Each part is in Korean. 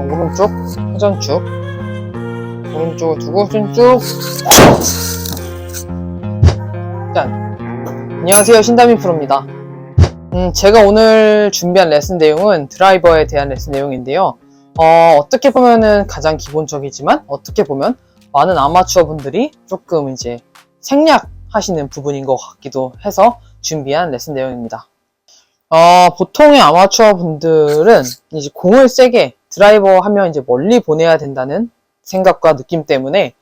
어, 오른쪽 회전축. 오른쪽을 두고 쭉 짠. 안녕하세요. 신다민 프로입니다. 음, 제가 오늘 준비한 레슨 내용은 드라이버에 대한 레슨 내용인데요. 어, 어떻게 보면은 가장 기본적이지만 어떻게 보면 많은 아마추어 분들이 조금 이제 생략하시는 부분인 것 같기도 해서 준비한 레슨 내용입니다. 어, 보통의 아마추어 분들은 이제 공을 세게 드라이버 하면 이제 멀리 보내야 된다는 생각과 느낌 때문에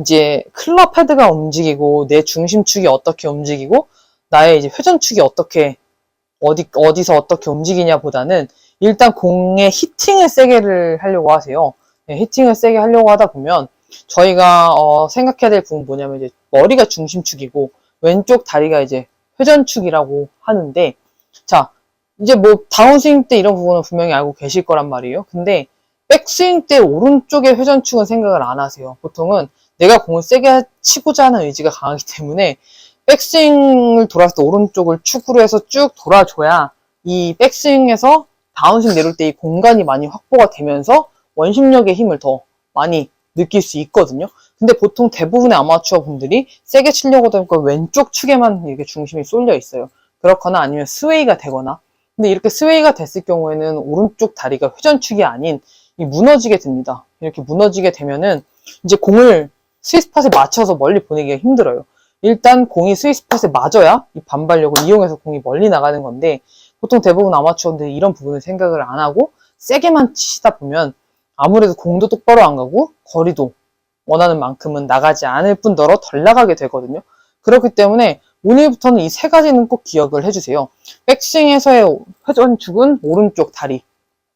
이제 클럽 헤드가 움직이고 내 중심축이 어떻게 움직이고 나의 이제 회전축이 어떻게 어디 어디서 어떻게 움직이냐 보다는 일단 공의 히팅을 세게를 하려고 하세요. 네, 히팅을 세게 하려고 하다 보면 저희가 어, 생각해야 될 부분 뭐냐면 이제 머리가 중심축이고 왼쪽 다리가 이제 회전축이라고 하는데 자 이제 뭐 다운스윙 때 이런 부분은 분명히 알고 계실 거란 말이에요. 근데 백스윙 때 오른쪽의 회전축은 생각을 안 하세요. 보통은 내가 공을 세게 치고자 하는 의지가 강하기 때문에 백스윙을 때 오른쪽을 축으로 해서 쭉 돌아줘야 이 백스윙에서 다운스윙 내릴 때이 공간이 많이 확보가 되면서 원심력의 힘을 더 많이 느낄 수 있거든요. 근데 보통 대부분의 아마추어 분들이 세게 치려고 하다 보니까 왼쪽 축에만 이렇게 중심이 쏠려 있어요. 그렇거나 아니면 스웨이가 되거나. 근데 이렇게 스웨이가 됐을 경우에는 오른쪽 다리가 회전축이 아닌 이 무너지게 됩니다. 이렇게 무너지게 되면은 이제 공을 스위스팟에 맞춰서 멀리 보내기가 힘들어요. 일단 공이 스위스팟에 맞아야 이 반발력을 이용해서 공이 멀리 나가는 건데 보통 대부분 아마추어들이 이런 부분을 생각을 안 하고 세게만 치시다 보면 아무래도 공도 똑바로 안 가고 거리도 원하는 만큼은 나가지 않을 뿐더러 덜 나가게 되거든요. 그렇기 때문에 오늘부터는 이 세 가지는 꼭 기억을 해주세요. 백스윙에서의 회전축은 오른쪽 다리,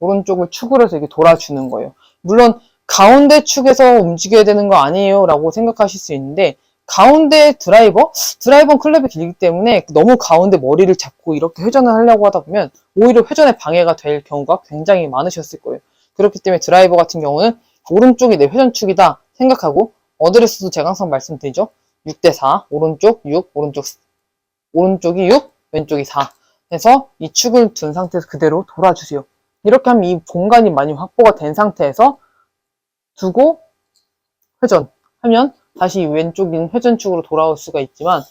오른쪽을 축으로 해서 이렇게 돌아주는 거예요. 물론 가운데 축에서 움직여야 되는 거 아니에요 라고 생각하실 수 있는데 가운데 드라이버? 드라이버는 클럽이 길기 때문에 너무 가운데 머리를 잡고 이렇게 회전을 하려고 하다 보면 오히려 회전에 방해가 될 경우가 굉장히 많으셨을 거예요. 그렇기 때문에 드라이버 같은 경우는 오른쪽이 내 회전축이다 생각하고 어드레스도 제가 항상 말씀드리죠. 6대 4 오른쪽 6 오른쪽 오른쪽이 6 왼쪽이 4 해서 이 축을 둔 상태에서 그대로 돌아주세요. 이렇게 하면 이 공간이 많이 확보가 된 상태에서 두고 회전 하면 다시 왼쪽인 회전축으로 돌아올 수가 있지만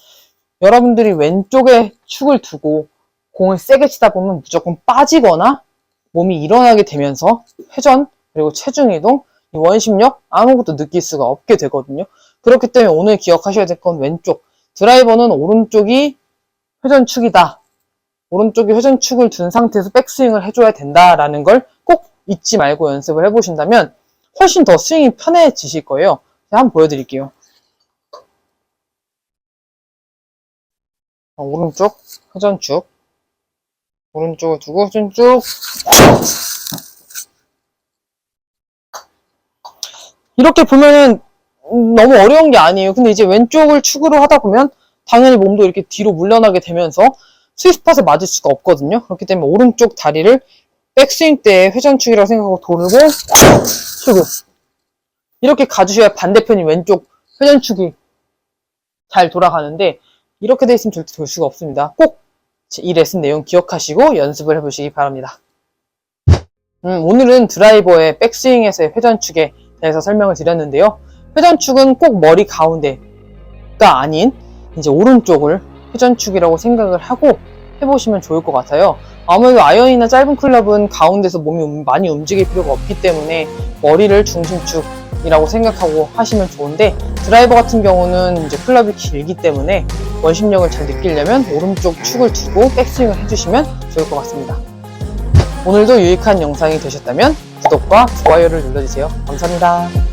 여러분들이 왼쪽에 축을 두고 공을 세게 치다 보면 무조건 빠지거나 몸이 일어나게 되면서 회전 그리고 체중 이동 이 원심력 아무것도 느낄 수가 없게 되거든요. 그렇기 때문에 오늘 기억하셔야 될 건 왼쪽 드라이버는 오른쪽이 회전축이다. 오른쪽이 회전축을 둔 상태에서 백스윙을 해줘야 된다라는 걸 꼭 잊지 말고 연습을 해보신다면 훨씬 더 스윙이 편해지실 거예요. 한번 보여드릴게요. 어, 오른쪽 회전축 오른쪽을 두고 회전축 이렇게 보면은 음, 너무 어려운 게 아니에요. 근데 이제 왼쪽을 축으로 하다 보면 당연히 몸도 이렇게 뒤로 물러나게 되면서 스위스팟에 맞을 수가 없거든요. 그렇기 때문에 오른쪽 다리를 백스윙 때 회전축이라고 생각하고 돌고 축을 이렇게 가주셔야 반대편이 왼쪽 회전축이 잘 돌아가는데 이렇게 돼 있으면 절대 돌 수가 없습니다. 꼭 이 레슨 내용 기억하시고 연습을 해보시기 바랍니다. 음, 오늘은 드라이버의 백스윙에서의 회전축에 대해서 설명을 드렸는데요. 회전축은 꼭 머리 가운데가 아닌 이제 오른쪽을 회전축이라고 생각을 하고 해보시면 좋을 것 같아요. 아무래도 아이언이나 짧은 클럽은 가운데서 몸이 움- 많이 움직일 필요가 없기 때문에 머리를 중심축이라고 생각하고 하시면 좋은데 드라이버 같은 경우는 이제 클럽이 길기 때문에 원심력을 잘 느끼려면 오른쪽 축을 두고 백스윙을 해주시면 좋을 것 같습니다. 오늘도 유익한 영상이 되셨다면 구독과 좋아요를 눌러주세요. 감사합니다.